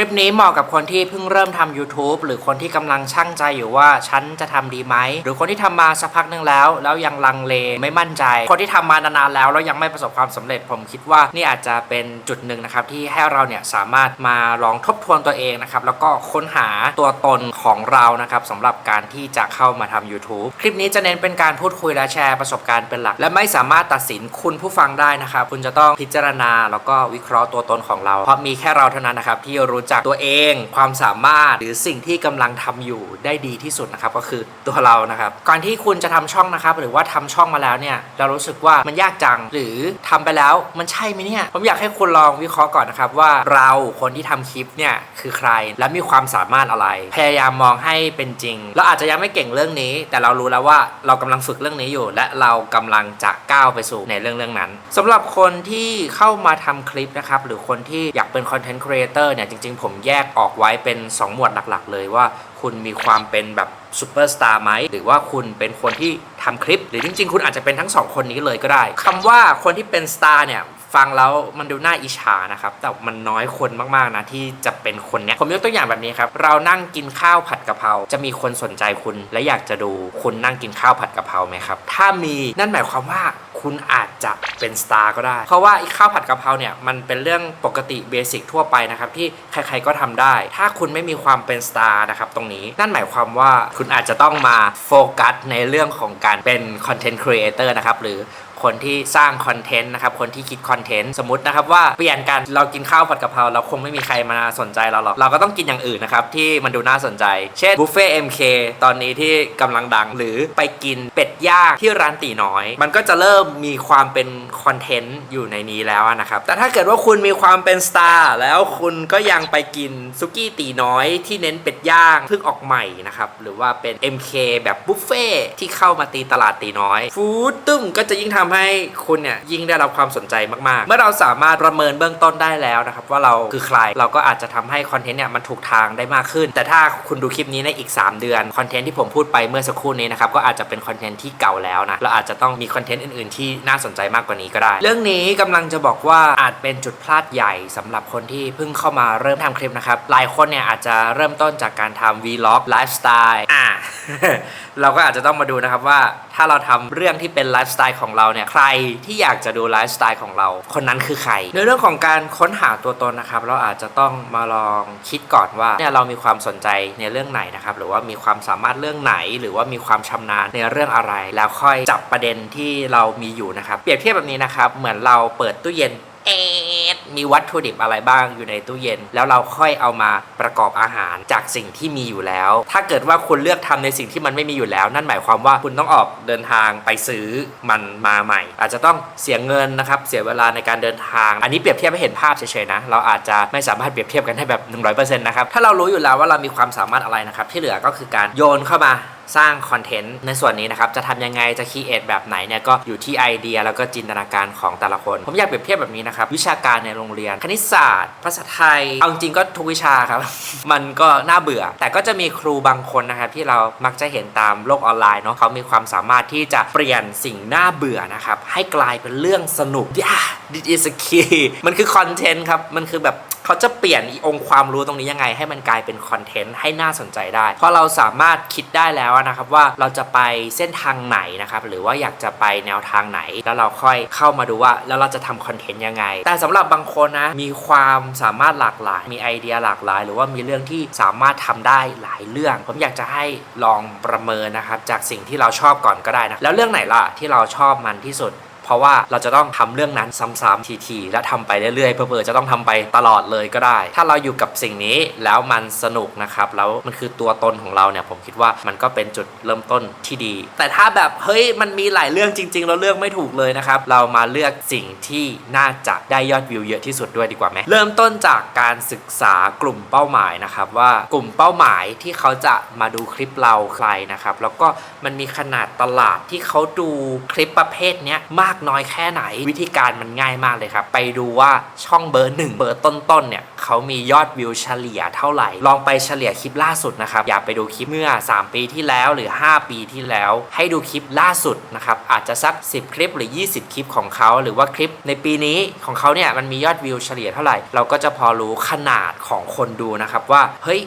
ลิปนี้เหมาะกับคนที่เพิ่งเริ่มทำ YouTube หรือคนที่กำลังช่างใจอยู่ว่าฉันจะทำดีไหม หรือคนที่ทำมาสักพักหนึ่งแล้ว แล้วยังลังเลไม่มั่นใจ คนที่ทำมานานๆแล้วแล้วยังไม่ประสบความสำเร็จ ผมคิดว่านี่อาจจะเป็นจุดหนึ่งนะครับที่ให้เราเนี่ยสามารถมาลองทบทวนตัวเองนะครับแล้วก็ค้นหาตัวตนของเรานะครับสำหรับการที่จะเข้ามาทำ YouTube คลิปนี้จะเน้นเป็นการพูดคุยและแชร์ประสบการณ์เป็นหลัก และไม่สามารถตัดสินคุณผู้ฟังได้นะครับคุณจะต้องพิจารณาแล้วก็วิเคราะห์ตัวตนของเรา เพราะมีแค่เราเท่านั้นนะครับที่รู้จักตัวเอง ความสามารถหรือสิ่งที่กำลังทำอยู่ได้ดีที่สุดนะครับก็คือตัวเรานะครับก่อนที่คุณจะทำช่องนะครับ หรือว่าทำช่องมาแล้วเนี่ยเรารู้สึกว่ามันยากจังหรือทำไปแล้วมันใช่ไหมเนี่ยผมอยากให้คุณลองวิเคราะห์ก่อนนะครับว่าเราคนที่ทำคลิปเนี่ยคือใครและมีความสามารถอะไร พยายามมองให้เป็นจริงเราอาจจะยังไม่เก่งเรื่องนี้ แต่เรารู้แล้วว่าเรากำลังฝึกเรื่องนี้อยู่ และเรากำลังจะก้าวไปสู่ในเรื่องเรื่องนั้นสำหรับคนที่เข้ามาทำคลิปนะครับหรือคนที่อยากเป็นคอนเทนต์ครีเอเตอร์เนี่ยจริงๆผมแยกออกไว้เป็น 2 หมวดหลักๆ เลยว่าคุณมีความเป็นแบบซูเปอร์สตาร์ไหมหรือว่าคุณเป็นคนที่ทำคลิป หรือจริง ๆ คุณอาจจะเป็นทั้งสองคนนี้เลยก็ได้คำว่าคนที่เป็นสตาร์เนี่ยฟังแล้วมันดูน่าอิจฉานะครับ แต่มันน้อยคนมากๆนะที่จะเป็นคนเนี้ย ผมยกตัวอย่างแบบนี้ครับ เรานั่งกินข้าวผัดกะเพรา จะมีคนสนใจคุณและอยากจะดูคุณนั่งกินข้าวผัดกะเพราไหมครับ ถ้ามีนั่นหมายความว่า คุณอาจจะเป็นสตาร์ก็ได้ เพราะว่าไอ้ข้าวผัดกะเพราเนี่ยมันเป็นเรื่องปกติเบสิกทั่วไปนะครับที่ใครๆก็ทำได้ ถ้าคุณไม่มีความเป็นสตาร์นะครับตรงนี้นั่นหมายความว่าคุณอาจจะต้องมาโฟกัสในเรื่องของการเป็นคอนเทนต์ครีเอเตอร์นะครับหรือ คนที่สร้างคอนเทนต์นะครับคนที่คิดคอนเทนต์สมมตินะครับว่าเปลี่ยนกันเรากินข้าวผัดกะเพราเราคงไม่มีใครมาสนใจเราหรอกเราก็ต้องกินอย่างอื่นนะครับที่มันดูน่าสนใจ เช่นบุฟเฟ่ MK ตอนนี้ที่กำลังดังหรือไปกินเป็ดย่างที่ร้านตีน้อย มันก็จะเริ่มมีความเป็นคอนเทนต์อยู่ในนี้แล้วนะครับแต่ถ้าเกิดว่าคุณมีความเป็นสตาร์แล้วคุณก็ยังไปกินซุกี้ตีน้อยที่เน้นเป็ดย่างเพิ่งออกใหม่นะครับหรือว่าเป็น MK แบบบุฟเฟ่ที่เข้ามาตีตลาดตีน้อย ฟู้ดตึ้มก็จะยิ่งทำให้คุณเนี่ยยิ่งได้รับความสนใจมากๆ เมื่อเราสามารถประเมินเบื้องต้นได้แล้วนะครับว่าเราคือใครเราก็อาจจะทำให้คอนเทนต์เนี่ยมันถูกทางได้มากขึ้น แต่ถ้าคุณดูคลิปนี้ในอีก 3 เดือนคอนเทนต์ที่ผมพูดไปเมื่อสักครู่นี้นะครับก็อาจจะเป็นคอนเทนต์ที่เก่าแล้วนะเราอาจจะต้องมีคอนเทนต์อื่นๆ ที่น่าสนใจมากกว่านี้ก็ได้ เรื่องนี้กำลังจะบอกว่าอาจเป็นจุดพลาดใหญ่สำหรับคนที่เพิ่งเข้ามาเริ่มทำคลิปนะครับหลายคนเนี่ยอาจจะเริ่มต้นจากการทำ vlog ไลฟ์สไตล์อ่าเราก็อาจจะต้องมาดูนะครับว่าถ้าเราทำเรื่องที่เป็นไลฟ์สไตล์ของเราเนี่ยใครที่อยากจะดูไลฟ์สไตล์ของเรา คนนั้นคือใคร ในเรื่องของการค้นหาตัวตนนะครับ เราอาจจะต้องมาลองคิดก่อนว่าเนี่ยเรามีความสนใจในเรื่องไหนนะครับ หรือว่ามีความสามารถเรื่องไหน หรือว่ามีความชำนาญในเรื่องอะไร แล้วค่อยจับประเด็นที่เรามีอยู่นะครับ เปรียบเทียบแบบนี้นะครับ เหมือนเราเปิดตู้เย็น มีวัตถุดิบอะไรบ้างอยู่ในตู้เย็น แล้วเราค่อยเอามาประกอบอาหารจากสิ่งที่มีอยู่แล้ว ถ้าเกิดว่าคุณเลือกทำในสิ่งที่มันไม่มีอยู่แล้ว นั่นหมายความว่าคุณต้องออกเดินทางไปซื้อมันมาใหม่ อาจจะต้องเสียเงินนะครับเสียเวลาในการเดินทาง อันนี้เปรียบเทียบให้เห็นภาพเฉยๆนะเราอาจจะไม่สามารถเปรียบเทียบกันได้แบบ 100%นะครับถ้าเรารู้อยู่แล้วว่าเรามีความสามารถอะไรนะครับที่เหลือก็คือการโยนเข้ามา สร้างคอนเทนต์ในส่วนนี้นะครับจะทำยังไงจะคีเอทแบบไหนเนี่ยก็อยู่ที่ไอเดียแล้วก็จินตนาการของแต่ละคน ผมอยากเปรียบเทียบแบบนี้นะครับวิชาการในโรงเรียน คณิตศาสตร์ ภาษาไทย เอาจริงก็ทุกวิชาครับ มันก็น่าเบื่อ แต่ก็จะมีครูบางคนนะครับที่เรามักจะเห็นตามโลกออนไลน์เนาะเขามีความสามารถที่จะเปลี่ยนสิ่งน่าเบื่อนะครับให้กลายเป็นเรื่องสนุก yeah this is a key มันคือคอนเทนต์ครับมันคือแบบ เขาจะเปลี่ยนองค์ความรู้ตรงนี้ยังไง ให้มันกลายเป็นคอนเทนต์ให้น่าสนใจได้ เพราะเราสามารถคิดได้แล้วนะครับว่าเราจะไปเส้นทางไหนนะครับหรือว่าอยากจะไปแนวทางไหน แล้วเราค่อยเข้ามาดูว่าแล้วเราจะทำคอนเทนต์ยังไง แต่สำหรับบางคนนะมีความสามารถหลากหลาย มีไอเดียหลากหลาย หรือว่ามีเรื่องที่สามารถทำได้หลายเรื่อง ผมอยากจะให้ลองประเมินนะครับจากสิ่งที่เราชอบก่อนก็ได้นะแล้วเรื่องไหนล่ะที่เราชอบมันที่สุด ราะว่าเราจะต้องทำเรื่องนั้นซ้ำๆทีๆและทำไปเรื่อยๆเพื่อจะต้องทำไปตลอดเลยก็ได้ ถ้าเราอยู่กับสิ่งนี้แล้วมันสนุกนะครับแล้วมันคือตัวตนของเราเนี่ยผมคิดว่ามันก็เป็นจุดเริ่มต้นที่ดี แต่ถ้าแบบเฮ้ยมันมีหลายเรื่องจริง ๆ เราเลือกไม่ถูกเลยนะครับ เรามาเลือกสิ่งที่น่าจะได้ยอดวิวเยอะที่สุดด้วยดีกว่าไหมเริ่มต้นจากการศึกษากลุ่มเป้าหมายนะครับว่ากลุ่มเป้าหมายที่เขาจะมาดูคลิปเราใครนะครับแล้วก็มันมีขนาดตลาดที่เขาดูคลิปประเภทนี้มากน้อยแค่ไหน วิธีการมันง่ายมากเลยครับ ไปดูว่าช่องเบอร์หนึ่งเบอร์ต้นๆเนี่ยเขามียอดวิวเฉลี่ยเท่าไหร่ ลองไปเฉลี่ยคลิปล่าสุดนะครับ อย่าไปดูคลิปเมื่อ 3 ปีที่แล้วหรือ 5 ปีที่แล้ว ให้ดูคลิปล่าสุดนะครับ อาจจะสัก 10 คลิปหรือ 20 คลิปของเขา หรือว่าคลิปในปีนี้ของเขาเนี่ยมันมียอดวิวเฉลี่ยเท่าไหร่ เราก็จะพอรู้ขนาดของคนดูนะครับว่า เฮ้ย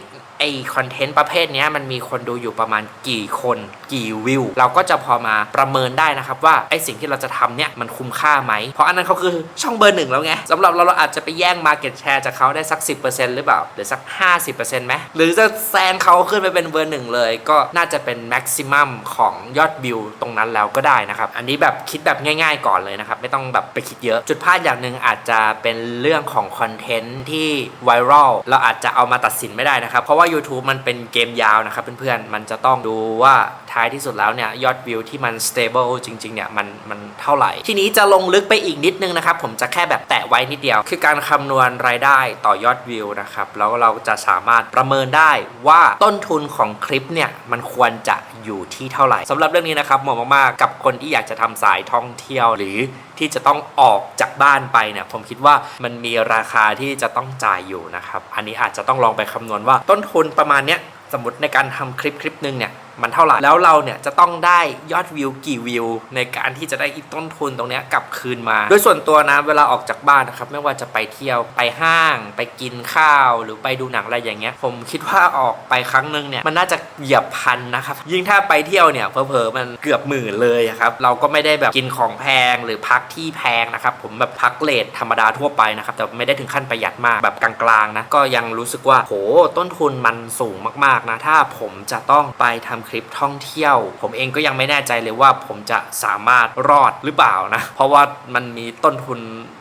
อคอนเทนต์ประเภทนี้มันมีคนดูอยู่ประมาณกี่คนกี่วิว เราก็จะพอมาประเมินได้นะครับว่าไอสิ่งที่เราจะทำเนี่ยมันคุ้มค่าไหม เพราะอันนั้นเขาคือช่องเบอร์หนึ่งแล้วไงสำหรับเราเราอาจจะไปแย่ง Market Share จากเขาได้สัก 10%หรือเปล่า หรือสัก 50%ไหมหรือจะแซงเขาขึ้นไปเป็นเบอร์หนึ่งเลย ก็น่าจะเป็นแม็กซิมัมของยอดวิวตรงนั้นแล้วก็ได้นะครับ อันนี้แบบคิดแบบง่ายๆ ก่อนเลยนะครับ ไม่ต้องแบบไปคิดเยอะ จุดพลาดอย่างหนึ่งอาจจะเป็นเรื่องของคอนเทนต์ที่ไวรัลเราอาจจะเอามาตัดสินไม่ได้นะครับเพราะว่า YouTube มันเป็นเกมยาวนะครับเพื่อนๆ มันจะต้องดูว่าท้ายที่สุดแล้วเนี่ยยอดวิวที่มัน stable จริงๆเนี่ยมันมันเท่าไหร่ ทีนี้จะลงลึกไปอีกนิดนึงนะครับ ผมจะแค่แบบแตะไว้นิดเดียว คือการคำนวณรายได้ต่อยอดวิวนะครับ แล้วเราจะสามารถประเมินได้ว่าต้นทุนของคลิปเนี่ยมันควรจะ อยู่ที่เท่าไหร่สำหรับเรื่องนี้นะครับเหมาะมากๆกับคนที่อยากจะทำสายท่องเที่ยว หรือที่จะต้องออกจากบ้านไปเนี่ยผมคิดว่ามันมีราคาที่จะต้องจ่ายอยู่นะครับอันนี้อาจจะต้องลองไปคำนวณว่าต้นทุนประมาณเนี้ยสมมติในการทำคลิปคลิปหนึ่งเนี่ย มันเท่าไหร่ แล้วเราเนี่ยจะต้องได้ยอดวิวกี่วิว ในการที่จะได้อีกต้นทุนตรงเนี้ยกลับคืนมา โดยส่วนตัวนะเวลาออกจากบ้านนะครับไม่ว่าจะไปเที่ยวไปห้าง ไปกินข้าว หรือไปดูหนังอะไรอย่างเงี้ย ผมคิดว่าออกไปครั้งหนึ่งเนี่ยมันน่าจะเหยียบพันนะครับยิ่งถ้าไปเที่ยวเนี่ยเผลอๆมันเกือบหมื่นเลยครับเราก็ไม่ได้แบบกินของแพงหรือพักที่แพงนะครับผมแบบพักเลทธรรมดาทั่วไปนะครับแต่ไม่ได้ถึงขั้นประหยัดมากแบบกลางๆนะก็ยังรู้สึกว่าโหต้นทุนมันสูงมากๆนะถ้าผมจะต้องไปทำคลิปท่องเที่ยว ผมเองก็ยังไม่แน่ใจเลยว่าผมจะสามารถรอดหรือเปล่านะ เพราะว่ามันมีต้นทุน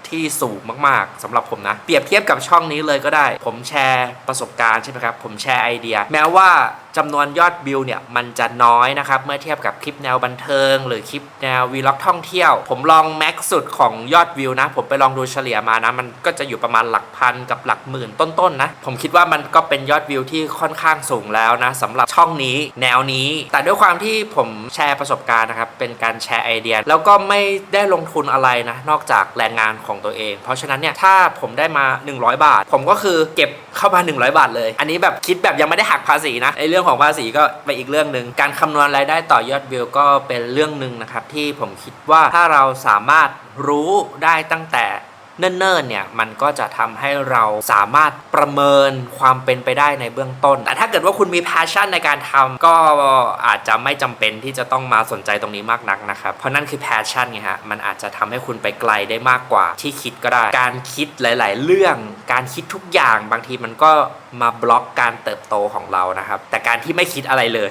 ที่สูงมากๆสำหรับผมนะ เปรียบเทียบกับช่องนี้เลยก็ได้ ผมแชร์ประสบการณ์ใช่ไหมครับ ผมแชร์ไอเดีย แม้ว่าจำนวนยอดวิวเนี่ยมันจะน้อยนะครับ เมื่อเทียบกับคลิปแนวบันเทิง หรือคลิปแนววีล็อกท่องเที่ยว ผมลองแม็กสุดของยอดวิวนะ ผมไปลองดูเฉลี่ยมานะ มันก็จะอยู่ประมาณหลักพันกับหลักหมื่นต้นๆนะ ผมคิดว่ามันก็เป็นยอดวิวที่ค่อนข้างสูงแล้วนะสำหรับช่องนี้แนวนี้ แต่ด้วยความที่ผมแชร์ประสบการณ์นะครับเป็นการแชร์ไอเดีย แล้วก็ไม่ได้ลงทุนอะไรนะนอกจากแรงงานของตัวเอง เพราะฉะนั้นเนี่ยถ้าผมได้มา 100 บาท ผมก็คือเก็บเข้ามา 100 บาทเลย อันนี้แบบคิดแบบยังไม่ได้หักภาษีนะไอเรื่องของภาษีก็ไปอีกเรื่องหนึ่งการคำนวณรายได้ต่อยอดวิวก็เป็นเรื่องหนึ่งนะครับที่ผมคิดว่าถ้าเราสามารถรู้ได้ตั้งแต่ เนิ่นๆเนี่ยมันก็จะทำให้เราสามารถประเมินความเป็นไปได้ในเบื้องต้น แต่ถ้าเกิดว่าคุณมี passion ในการทำก็อาจจะไม่จำเป็นที่จะต้องมาสนใจตรงนี้มากนักนะครับ เพราะนั่นคือ passion ไงฮะมันอาจจะทำให้คุณไปไกลได้มากกว่าที่คิดก็ได้ การคิดหลาย ๆ เรื่องการคิดทุกอย่างบางทีมันก็มาบล็อกการเติบโตของเรานะครับ แต่การที่ไม่คิดอะไรเลย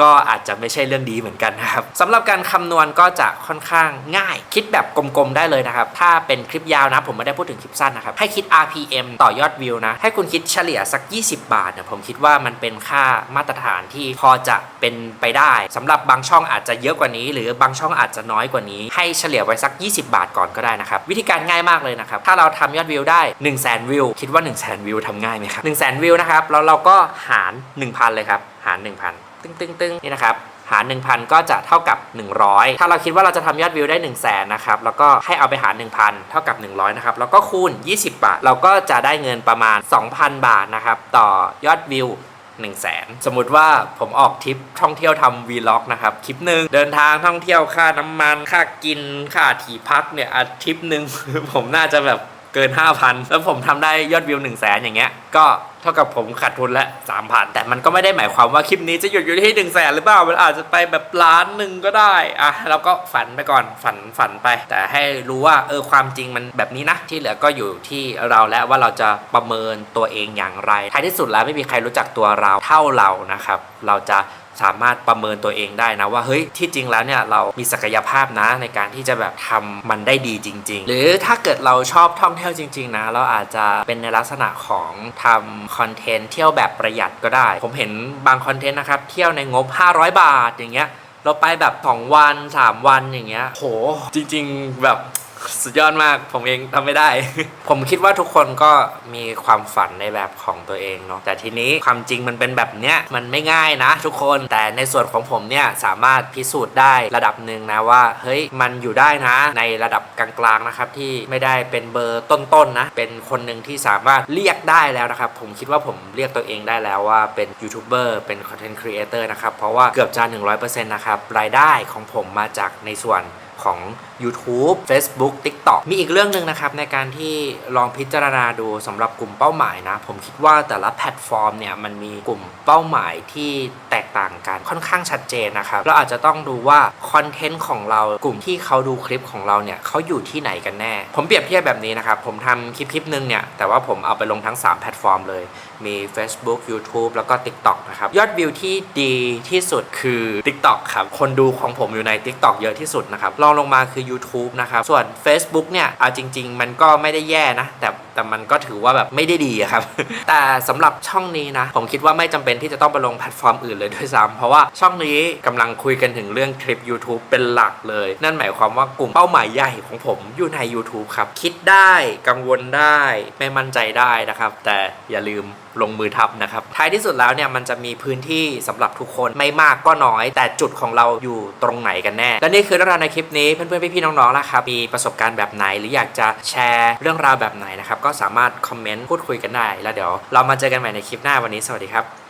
ก็อาจจะไม่ใช่เรื่องดีเหมือนกันนะครับสำหรับการคำนวณก็จะค่อนข้างง่าย คิดแบบกลมๆได้เลยนะครับ ถ้าเป็นคลิปยาวนะผมไม่ได้พูดถึงคลิปสั้นนะครับ ให้คิด RPM ต่อยอดวิวนะ ให้คุณคิดเฉลี่ยสัก 20 บาทเนี่ยผมคิดว่ามันเป็นค่ามาตรฐานที่พอจะเป็นไปได้สำหรับบางช่องอาจจะเยอะกว่านี้ หรือบางช่องอาจจะน้อยกว่านี้ ให้เฉลี่ยไว้สัก 20 บาทก่อนก็ได้นะครับ วิธีการง่ายมากเลยนะครับ ถ้าเราทำยอดวิวได้ 1 0 0 0 0แสนวิว คิดว่า 1 0 0 0 0แสนวิวทำง่ายไหมครับ1 0 0 0 0แสนวิวนะครับ แล้วเราก็หาร 1,000 เลยครับ หาร 1,000 ตึงตึงตึงนี่นะครับหาร 1,000 ก็จะเท่ากับ 100 ถ้าเราคิดว่าเราจะทำยอดวิวได้ 1 0 0 0 0แสนนะครับ แล้วก็ให้เอาไปหาร 1,000 เท่ากับ 100 นะครับ แล้วก็คูณ 20 บาท เราก็จะได้เงินประมาณ 2,000 บาทนะครับ ต่อยอดวิว1 0 0 0 0แสนสมมติว่าผมออกทริปท่องเที่ยวทำวีล็อกนะครับ คลิปหนึ่งเดินทางท่องเที่ยวค่าน้ำมัน ค่ากิน ค่าที่พักเนี่ยอาทริปหนึ่งผมน่าจะแบบ เกิน 5,000 แล้วผมทำได้ยอดวิว 1 0 0 0 0แสนอย่างเงี้ย ก็เท่ากับผมขาดทุนละ3,000 แต่มันก็ไม่ได้หมายความว่าคลิปนี้จะหยุดอยู่ที่ 1 0 0 0 0แสนหรือเปล่า มันอาจจะไปแบบล้านหนึ่งก็ได้อะเราก็ฝันไปก่อนฝันฝันไป แต่ให้รู้ว่าเออความจริงมันแบบนี้นะ ที่เหลือก็อยู่ที่เราแล้วว่าเราจะประเมินตัวเองอย่างไรท้ายที่สุดแล้วไม่มีใครรู้จักตัวเราเท่าเรานะครับเราจะ สามารถประเมินตัวเองได้นะว่าเฮ้ยที่จริงแล้วเนี่ยเรามีศักยภาพนะในการที่จะแบบทำมันได้ดีจริง ๆ หรือถ้าเกิดเราชอบท่องเที่ยวจริง ๆ นะ เราอาจจะเป็นในลักษณะของทำคอนเทนต์เที่ยวแบบประหยัดก็ได้ ผมเห็นบางคอนเทนต์นะครับเที่ยวในงบ 500 บาทอย่างเงี้ยเราไปแบบ 2 วัน 3 วันอย่างเงี้ยโหจริง ๆ แบบ สุดยอดมากผมเองทำไม่ได้ ผมคิดว่าทุกคนก็มีความฝันในแบบของตัวเองเนาะแต่ทีนี้ความจริงมันเป็นแบบเนี้ยมันไม่ง่ายนะ ทุกคนแต่ในส่วนของผมเนี่ยสามารถพิสูจน์ได้ระดับหนึ่งนะว่า เฮ้ยมันอยู่ได้นะ ในระดับกลางๆนะครับที่ไม่ได้เป็นเบอร์ต้นๆนะเป็นคนหนึ่งที่สามารถเรียกได้แล้วนะครับ ผมคิดว่าผมเรียกตัวเองได้แล้วว่าเป็นยูทูบเบอร์เป็นคอนเทนต์ครีเอเตอร์นะครับเพราะว่าเกือบจะ100%นะครับรายได้ของผมมาจากในส่วน ของ YouTube Facebook TikTok มีอีกเรื่องหนึ่งนะครับ ในการที่ลองพิจารณาดูสำหรับกลุ่มเป้าหมายนะ ผมคิดว่าแต่ละแพลตฟอร์มเนี่ย มันมีกลุ่มเป้าหมายที่แตกต่างกันค่อนข้างชัดเจนนะครับ เราอาจจะต้องดูว่าคอนเทนต์ของเรากลุ่มที่เขาดูคลิปของเราเนี่ยเขาอยู่ที่ไหนกันแน่ ผมเปรียบเทียบแบบนี้นะครับ ผมทำคลิปคลิปหนึ่งเนี่ย แต่ว่าผมเอาไปลงทั้ง 3 แพลตฟอร์มเลย มี Facebook YouTube แล้วก็ TikTok นะครับ ยอดวิวที่ดีที่สุดคือ TikTok ครับ คนดูของผมอยู่ใน TikTok เยอะที่สุดนะครับรองลงมาคือ YouTube นะครับส่วน Facebook เนี่ยเอาจริง ๆ มันก็ไม่ได้แย่นะ แต่แต่มันก็ถือว่าแบบไม่ได้ดีครับ แต่สำหรับช่องนี้นะ ผมคิดว่าไม่จำเป็นที่จะต้องไปลงแพลตฟอร์มอื่นเลยด้วยซ้ำเพราะว่าช่องนี้กำลังคุยกันถึงเรื่องคลิป YouTube เป็นหลักเลย นั่นหมายความว่ากลุ่มเป้าหมายใหญ่ของผมอยู่ใน YouTube ครับ คิดได้กังวลได้ ไม่มั่นใจได้นะครับ แต่อย่าลืมลงมือทับนะครับ ท้ายที่สุดแล้วเนี่ยมันจะมีพื้นที่สำหรับทุกคนไม่มากก็น้อย แต่จุดของเราอยู่ตรงไหนกันแน่ และนี่คือเรื่องราวในคลิปนี้เพื่อนๆพี่ๆน้องๆนะครับมีประสบการณ์แบบไหน หรืออยากจะแชร์เรื่องราวแบบไหนนะครับก็สามารถคอมเมนต์พูดคุยกันได้ แล้วเดี๋ยวเรามาเจอกันใหม่ในคลิปหน้าวันนี้สวัสดีครับ